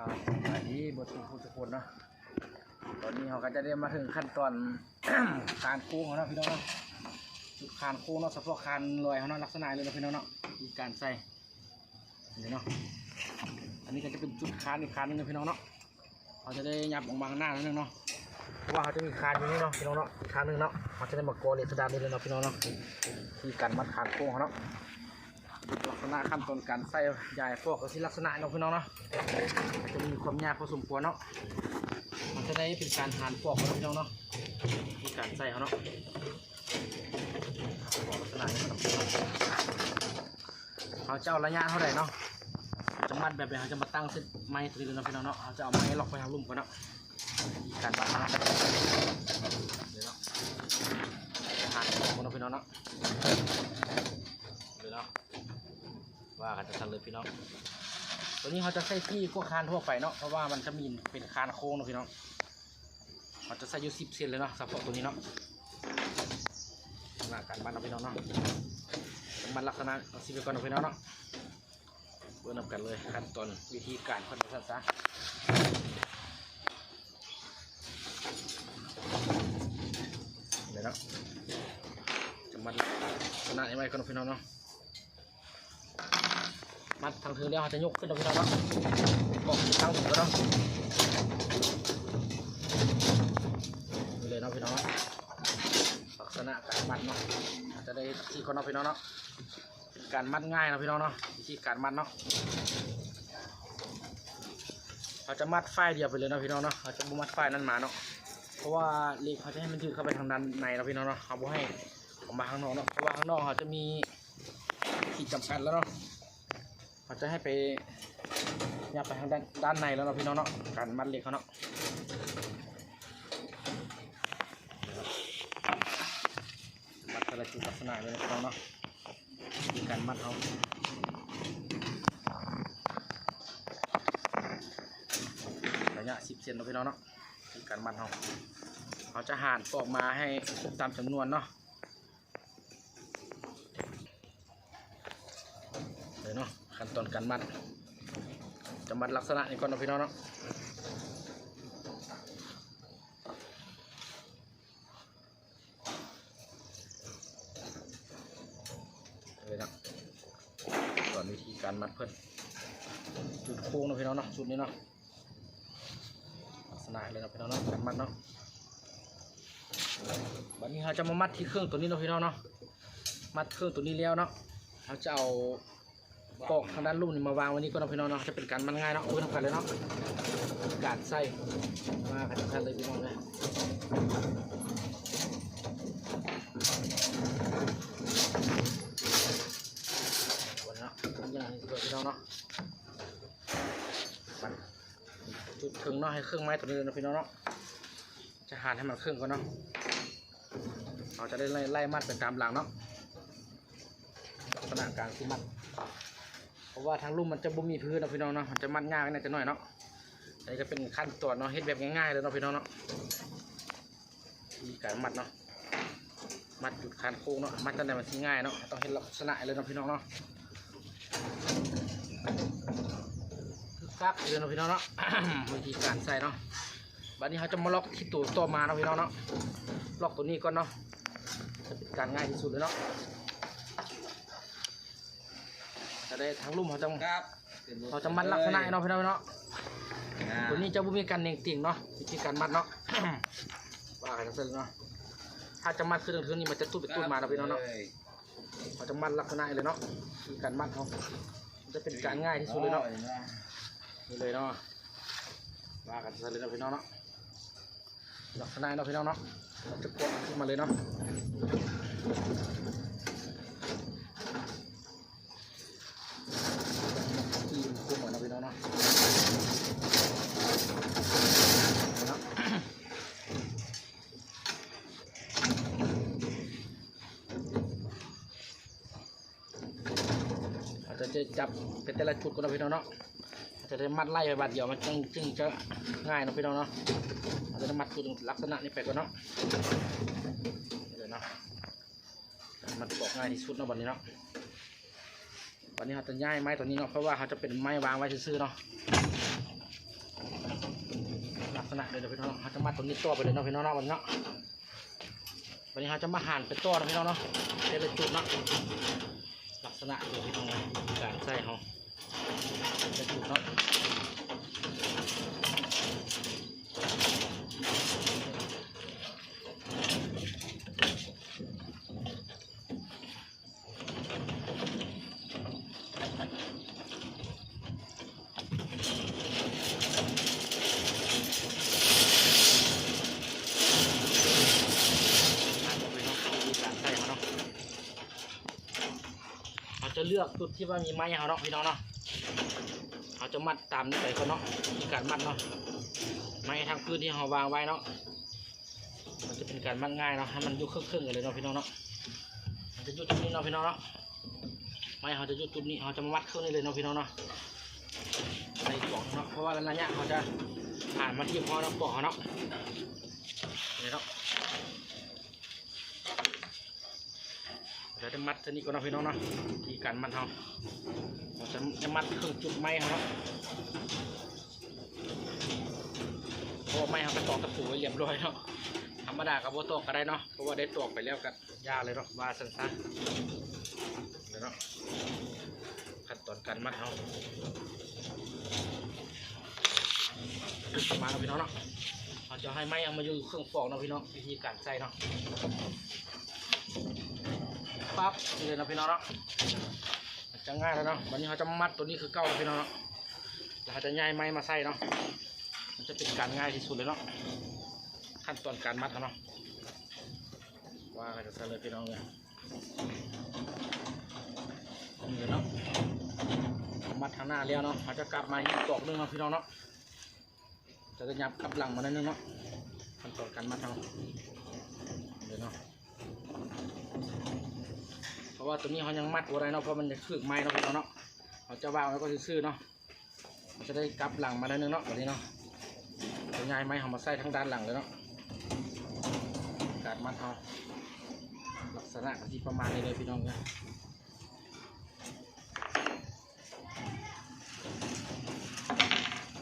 ครับสวัสดีบททุกผู้ทุกคนเนาะตอนนี้เราก็จะได้มาถึงขั้นตอนการโค้งของเราพี่น้องเนาะจุดคานโค้งเนาะเฉพาะคานลอยเขาเนาะลักษณะเลยเนาะพี่น้องเนาะมีการใส่นี่เนาะอันนี้ก็จะเป็นจุดคานอีกคานหนึงเนาะพี่น้องเนาะเราจะได้ยับออกมาข้างหน้านิดนึงเนาะเพราะว่าเขาจะมีคานอยู่นี่เนาะพี่น้องเนาะอีกคานหนึงเนาะเขาจะได้มาโกอเลสดานนี่เลยเนาะพี่น้องเนาะมีการมัดคานโค้งเขาเนาะ ลักษณะขั้นตอนการใส่ใหญ่พวกก็ที่ลักษณะเนาะพี่น้องเนาะจะมีความยากพอสมควรเนาะมันจะได้เป็นการหานปอกของพี่น้องเนาะมีการใส่เขาเนาะปอกลักษณะนี้เขาจะเอาระยะเท่าไหร่เนาะจะมัดแบบไหนเขาจะมาตั้งเส้นไม้ตรงนี้เลยเนาะพี่น้องเนาะเขาจะเอาไม้ล็อกไปทางลุ่มก่อนเนาะการมัดนะเดี๋ยวเนาะหานปอกของพี่น้องเนาะ นาะว่ากันจะทันเลยพี่น้องตัวนี้เขาจะใส่ที่พวกคานทั่วไปเนาะเพราะว่ามันจะมีเป็นคานโค้งนะพี่น้องเขาจะใส่อยู่สิบเซนเลยเนาะสำหรับตัวนี้เนาะลักษณะการบันเนาพี่น้องเนาะบันลักษณะเอาสิบไปก่อนเนาพี่น้องเนาะเริ่มนำกันเลยขั้นตอนวิธีการพันธุ์ซะเดี๋ยวเนาะจะมัดลักษณะนี้ไว้ก่อนพี่น้องเนาะ มัดทางถือแล้วจะยกขึ้นตรงนี้แล้วเนาะบอกทางถือแล้วเนาะเลยเนาะพี่น้องเนาะลักษณะการมัดเนาะจะได้ที่คนเนาะพี่น้องเนาะการมัดง่ายเนาะพี่น้องเนาะวิธีการมัดเนาะเราจะมัดฝ้ายเดียวไปเลยเนาะพี่น้องเนาะเราจะบุมัดฝ้ายนั้นมาเนาะเพราะว่าเหล็กเขาจะให้มันยืดเข้าไปทางด้านในเนาะพี่น้องเนาะเขาบ่ให้ออกมาข้างนอกเนาะเพราะว่าข้างนอกเขาจะมีขีดจำกัดแล้วเนาะ เขาจะให้ไปยับไปทางด้านด้านในแล้วเนาะพี่น้องเนาะการมัดเหล็กเขาเนาะมัดแต่ละจุดลักษณะเลยพี่น้องเนาะมีการมัดเอาระยะ10เซนเนาะพี่น้องเนาะมีการมัดเอาเขาจะหั่นออกมาให้ครบตามจำนวนเนาะเลยเนาะ ขั้นตอนการมัด จะมัดลักษณะนี้ก่อนนะพี่น้องเนาะเลยเนาะก่อนวิธีการมัดเพิ่นจุดโค้งนะพี่น้องเนาะจุดนี้เนาะลักษณะเลยนะพี่น้องเนาะการมัดเนาะวันนี้เราจะมามัดที่เครื่องตัวนี้นะพี่น้องเนาะมัดเครื่องตัวนี้แล้วเนาะเราจะเอา ปอกทางด้านลุ่มนี่มาวางวันนี้ก็เนาะพี่น้องเนาะจะเป็นการมันง่ายเนาะเอาไปทำกันเลยเนาะการใส่มากันทันเลยพี่น้องเลยวันนี้เนาะอย่างนี้ก็พี่น้องเนาะจุดถึงเนาะให้เครื่องไม้ตัวนี้เลยนะพี่น้องเนาะจะหั่นให้มันครึ่งก่อนเนาะเราจะได้ไล่ไล่มัดไปตามหลังเนาะลักษณะการที่มัด ราะว่าทางลุ่มมันจะบ่มีพื้นนะพี่น้องเนาะมันจะมัดง่ายน่าจะหน่อยเนาะอันนี้ก็เป็นขั้นตอนเนาะเฮ็ดแบบง่ายๆเลยเนาะพี่น้องเนาะมีการมัดเนาะมัดจุดคานโค้งเนาะมัดตั้งแต่มันที่ง่ายเนาะต้องเห็นลักษณะเลยเนาะพี่น้องเนาะคึกคักเลยเนาะพี่น้องเนาะวิธีการใส่เนาะบัดนี้เขาจะมาล็อกที่ตัวต่อมาเนาะพี่น้องเนาะล็อกตัวนี้ก่อนเนาะจะเป็นการง่ายที่สุดเลยเนาะ จะได้ทางลุ่มเขาจะครับเขาจะมัดลักษณะเนาะพี่น้องเนาะตัวนี้จะบ่มีการเน่งติ่งเนาะวิธีการมัดเนาะว่ากันซะเลยเนาะถ้าจะมัดขึ้นถึงนี่มันจะตุ้ดไปตุ้ดมาเนาะพี่น้องเนาะเขาจะมัดลักษณะนี้เลยเนาะวิธีการมัดเขามันจะเป็นการง่ายที่สุดเลยเนาะนี่เลยเนาะว่ากันซะเลยเนาะพี่น้องเนาะลักษณะเนาะพี่น้องเนาะเราจะกดขึ้นมาเลยเนาะ ที่คุ้มเหมือนเราพี่น้องเนาะเนาะอา จะจับเป็นแต่ละจุดก็นะพี่น้องเนาะอาจจะได้มัดไล่ไปบาดเดียวมันจึงจึงจะง่ายนะพี่น้องเนาะอาจจะได้มัดจุดลักษณะนี้ไปก่อนเนาะนี่เลยเนาะมัดปอกง่ายที่สุดเนาะวันนี้เนาะวันนี้เขาจะย้ายไม้ตัวนี้เนาะเพราะว่าเขาจะเป็นไม้วางไว้ซื่อๆเนาะลักษณะเลยเนาะพี่น้องเขาจะมัดตัวนี้ตัวไปเลยเนาะพี่น้องเนาะวันนี้เนาะวันนี้เขาจะมาหั่นเป็นตัวนะพี่น้องเนาะเป็นจุดเนาะ ลักษณะเดี๋ยวพี่น้องนะการใส่เขาเป็นจุดเนาะ เขาจะเลือกจุดที่ว่ามีไม้เขาเนาะพี่น้องเนาะเขาจะมัดตามนี้ไปเขาเนาะมีการมัดเนาะไม้ทางพื้นที่เขาวางไว้เนาะมันจะเป็นการมัดง่ายเนาะให้มันยู่ครึ่งๆกันเลยเนาะพี่น้องเนาะมันจะยู่ตรงนี้เนาะพี่น้องเนาะไม้เขาจะยู่จุดนี้เขาจะมามัดครึ่งนี้เลยเนาะพี่น้องเนาะใส่กล่องเนาะเพราะว่าระยะเขาจะผ่านมาที่พอเนาะกล่องเนาะนี่เนาะ เดี๋ยวจะมัดตัวนี้ก่อนนะพี่น้องเนาะที่การมัดเขาเราจะจะมัดเครื่องจุดไม้เขาเนาะเพราะไม้เขาก็ตอกตะปูไว้เรียบร้อยเนาะธรรมดากับโบตอกก็ได้เนาะเพราะว่าได้ตอกไปแล้วกันยาเลยเนาะว่าสั้นๆเดี๋ยวเนาะขั้นตอนการมัดเขามาแล้วพี่น้องเนาะเราจะให้ไม้เอามาอยู่เครื่องฟอกเนาะพี่น้องวิธีการใส่เนาะ ปั๊บนี่เลยนะพี่น้องเนาะจะง่ายแล้วเนาะวันนี้เขาจะมัดตัวนี้คือเก้าแล้วพี่น้องเนาะแล้วเขาจะย้ายไม้มาใส่เนาะมันจะเป็นการง่ายที่สุดเลยเนาะขั้นตอนการมัดเขาเนาะว่ากันจะใส่เลยพี่น้องเลยนี่เลยเนาะมัดทางหน้าแล้วเนาะเขาจะกลับมาอีกตอกนึงเนาะพี่น้องเนาะจะจะยับกลับหลังมาหนิดนึงเนาะขั้นตอนการมัดเขาเลยเนาะ ราะว่าตัวนี้เขายังมัดอะไรเนาะเพราะมันจะคืบไม้เนาะพี่น้องเนาะเขาจะวางแล้วก็ซื่อๆเนาะมันจะได้กลับหลังมาได้นึงเนาะแบบนี้เนาะจะย้ายไม้เขามาใส่ทั้งด้านหลังเลยเนาะการมัดเขาลักษณะที่ประมาณนี้เลยพี่น้องเนี่ย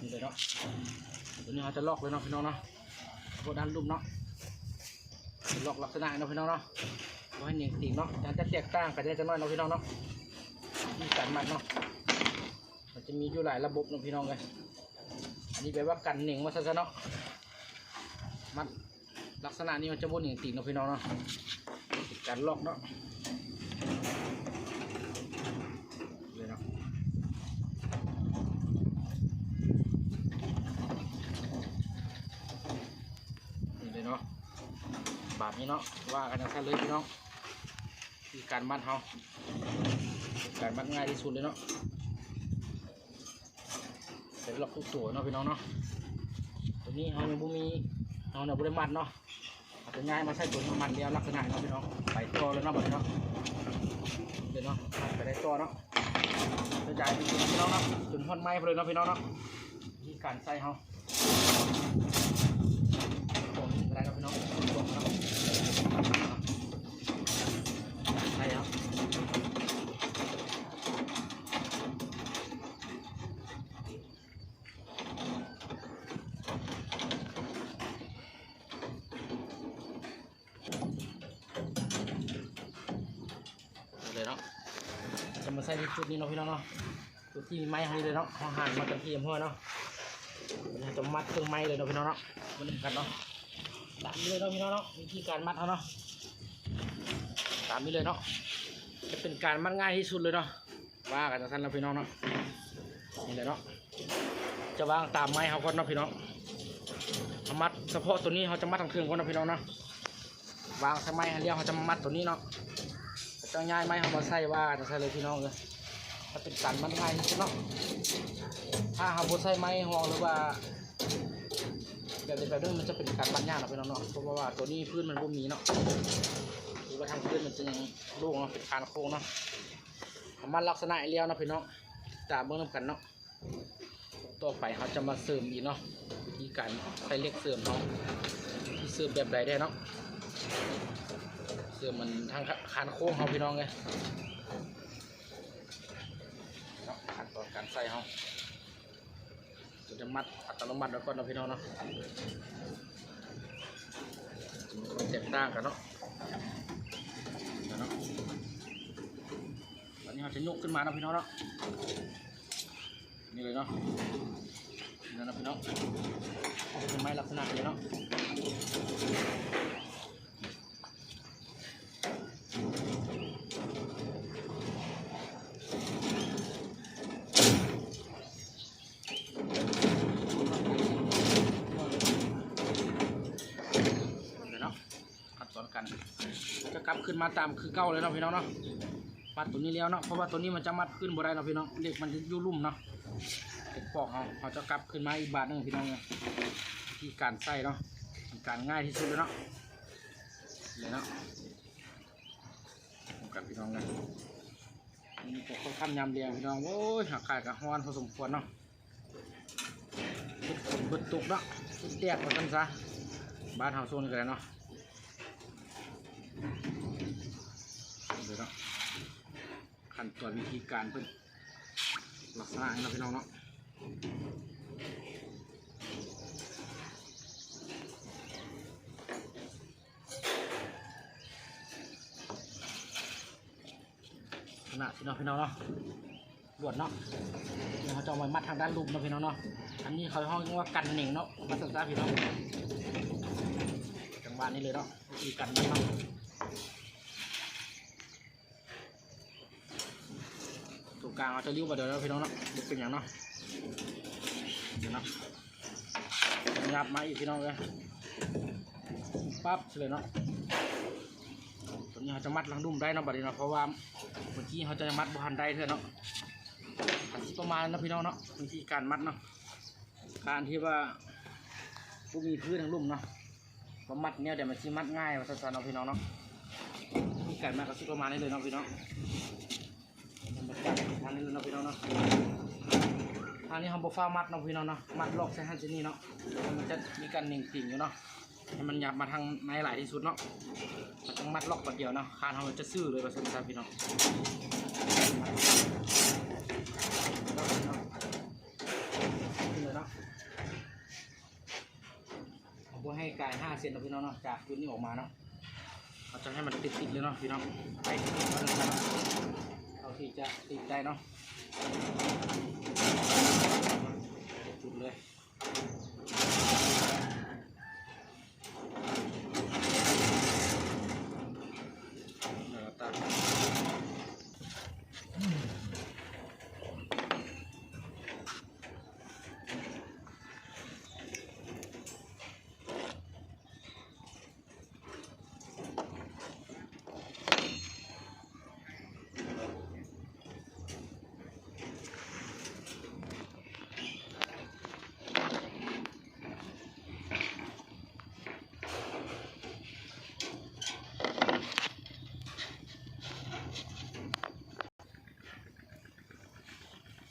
นี่เลยเนาะตัวนี้เขาจะลอกเลยเนาะพี่น้องเนาะพวกด้านลุ่มเนาะลอกลักษณะเนาะพี่น้องเนาะ ไว้หนึ่งสิ่เนาะอาจจะแตกต่างกันได้จะน้อยเนาะพี่น้องเนาะมีการมัดเนาะมันจะมีอยู่หลายระบบเนาะพี่น้องเลยอันนี้แปลว่ากันหนึ่งมาซะเนาะมัดลักษณะนี้มันจะบนหนึ่งติ่งเนาะพี่น้องเนาะการล็อกเนาะเลยเนาะนี่เลยเนาะบาทนี้เนาะว่ากันนะท่านเลยพี่น้อง การมัดเขาการมัดง่ายที่สุดเลยเนาะเสร็จล็อกทุกตัวเนาะพี่น้องเนาะตัวนี้เขายังบ่มีเขาเนี่ยบริมัดเนาะอาตัวง่ายมาใส่ตัวมันเดียวลักษณะเนาะพี่น้องไปตัวเลยเนาะแบบนี้เนาะเดี๋ยวเนาะไปได้ตัวเนาะกระจายไปพี่น้องเนาะจุดฮอนไม้ไปเลยเนาะพี่น้องเนาะที่การใส่เขาโอ้ยอะไรเนาะพี่น้องตัวเนาะ ใช่ครับเลยเนาะ จะมาใส่ที่จุดนี้เนาะพี่น้องเนาะจุดที่มีไม้ให้เลยเนาะเขาหันมากันที่อำเภอเนาะจะมัดเครื่องไม้เลยเนาะพี่น้องเนาะมันกันเนาะตามนี้เลยเนาะพี่น้องเนาะวิธีการมัดเขาเนาะตามนี้เลยเนาะจะเป็นการมัดง่ายที่สุดเลยเนาะว่ากันสั้นแล้วพี่น้องเนาะนี่เลยเนาะจะวางตามไม้เขาก่อนเนาะพี่น้องเอามัดเฉพาะตัวนี้เขาจะมัดทั้งเครื่องก่อนเนาะพี่น้องเนาะวางใส่ไม้ให้เรียวเขาจะมัดตัวนี้เนาะ จะง่ายไม้เขามาใส่ว่าจะใส่เลยพี่น้องเลยจะเป็นการมัดง่ายที่สุดเนาะถ้าเขาบดใส่ไม้ห่อหรือว่าแบบนี้แบบนี้มันจะเป็นการมัดยากเนาะพี่น้องเนาะเพราะว่าตัวนี้พื้นมันบ่มีเนาะหรือว่าทางขึ้นมันจะยังโล่งเนาะเป็นคานโค้งเนาะเอามันลักษณะไอเลี้ยวเนาะพี่น้องตามเบื้องน้ำกันเนาะต่อไปเขาจะมาเสริมอีกเนาะวิธีการใช้เหล็กเสริมเนาะที่เสริมแบบใดได้เนาะ ริมมันทางคานโค้งเขาพี่น้องไงเนาะขั้นตอนการใส่เขาก็จะมัดอัตโนมัติแล้วก่อนเนาะพี่น้องเนาะมันแตกต่างกันเนาะเนาะตอนนี้เราจะยกขึ้นมานะพี่น้องเนาะนี่เลยเนาะนี่นะพี่น้องเป็นไม้ลักษณะนี้เนาะ เดี๋ยวเนาะขั้นตอนกัน จะกลับขึ้นมาตามคือเก้าเลยเนาะพี่น้องเนาะมัดตัวนี้แล้วเนาะเพราะว่าตัวนี้มันจะมัดขึ้นบ่ได้เนาะพี่น้องเหล็กมันจะยู่ลุ่มเนาะเก็บปอกเขาเขาจะกลับขึ้นมาอีกบาทหนึงพี่น้องเนี่ยที่การใส่เนาะการง่ายที่สุดเลยเนาะเลยเนาะกับพี่น้องนะนี่ก็ค่อนข้างยำเรียงพี่น้องโอ้ยหักขายกับฮอนพอสมควรเนาะบิดฝนบิดตกเนาะเบิดแดดมากันซะบ้านเฮาโซนกันแล้วเนาะ เดี๋ยวเนาะขั้นตอนวิธีการเพิ่นลักษณะนี้เนาะพี่น้องเนาะขนาดพี่น้องพี่น้องเนาะลวดเนาะเดี๋ยวเขาจะเอาไว้มัดทางด้านลุมเนาะพี่น้องเนาะ อันนี้เขาห้องว่ากันเหน่งเนาะมาศึกษาพี่น้องจังหวะนี้เลยเนาะวิธีการนี้เนาะตรง กลางเราจะริ้วไปเดี๋ยวเราพี่น้องเนาะเป็นอย่างเนาะเดี๋ยวเนาะงับมาอีกพี่น้องเลยปั๊บเลยเนาะตัวนี้เขาจะมัดหลังดุ่มได้เนาะบัดนี้เนาะเพราะว่าเมื่อกี้เขาจะมัดบุหันได้เถอะเนาะประมาณนั้นเนาะพี่น้องเนาะวิธีการมัดเนาะการที่ว่าผู้มีพื้นทางลุ่มเนาะมามัดเนี่ยเดี๋ยวมันชิมัดง่ายมาสั้นๆเนาะพี่น้องเนาะมีไก่มากก็สิประมาณนี้เลยเนาะพี่น้อง ทางนี้เนาะพี่น้องเนาะทางนี้เขาบอฟ้ามัดเนาะพี่น้องเนาะมัดลอกใส่หันเจนี่เนาะมันจะมีการหนิ่งติ่งอยู่เนาะให้มันหยับมาทางในหลายที่สุดเนาะมันต้องมัดล็อกแบบเดียวเนาะคานเขาจะซื่อเลยมาสั้นพี่น้องนี่เลยเนาะผมก็ให้กาย5เซนนะพี่น้องเนาะจากพื้นนี้ออกมาเนาะเราจะให้มันติดๆเลยเนาะพี่น้องไป ติดๆแล้วนะครับเราที่จะติดได้เนาะจุดเลยเดี๋ยวเราตัด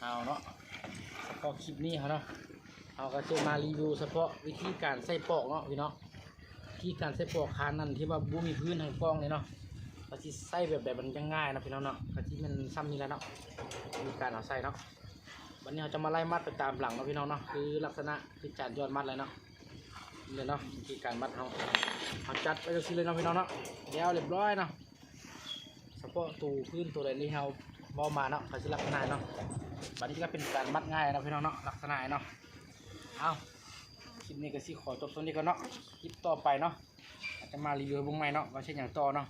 เอาเนาะเฉ พาะคลิปนี้เขาเนาะเราก็จะมารีวิวเฉพาะวิธีการใส่ปอกเนาะพี่เนาะวิธีการใส่ปอกคานนั่นที่ว่าบูมีพื้นทางกล้องเลยเนาะก็ที่ใส่แบบแบบมันจะง่ายนะพี่น้องเนาะก็ที่มันซ้ำนี่แหล้วเนาะวิธีการเอาใส่เนาะวันนี้เราจะมาไล่มัดไปตามหลังเนาะพี่น้องเนาะคือลักษณะคือจานยอดมัดเลยเนาะนี่เลยเนาะวิธีการมัดเขาเอาจัดไปจังซี่เลยเนาะพี่น้องเนาะเดี๋ยวเรียบร้อยเนาะเฉพาะตูพื้นตัวอะไรนี่เรา บอมาเนาะเขาจะลักษณะเนาะบัดนี้ก็เป็นการมัดง่ายนะพี่น้องเนาะลักษณะเนาะเอาคลิปนี้ก็สิขอจบตรงนี้ก่อนเนาะคลิปต่อไปเนาะจจะมารีวิวบุ้งใหม่เนาะว่าเช่นอย่างต่อเนาะ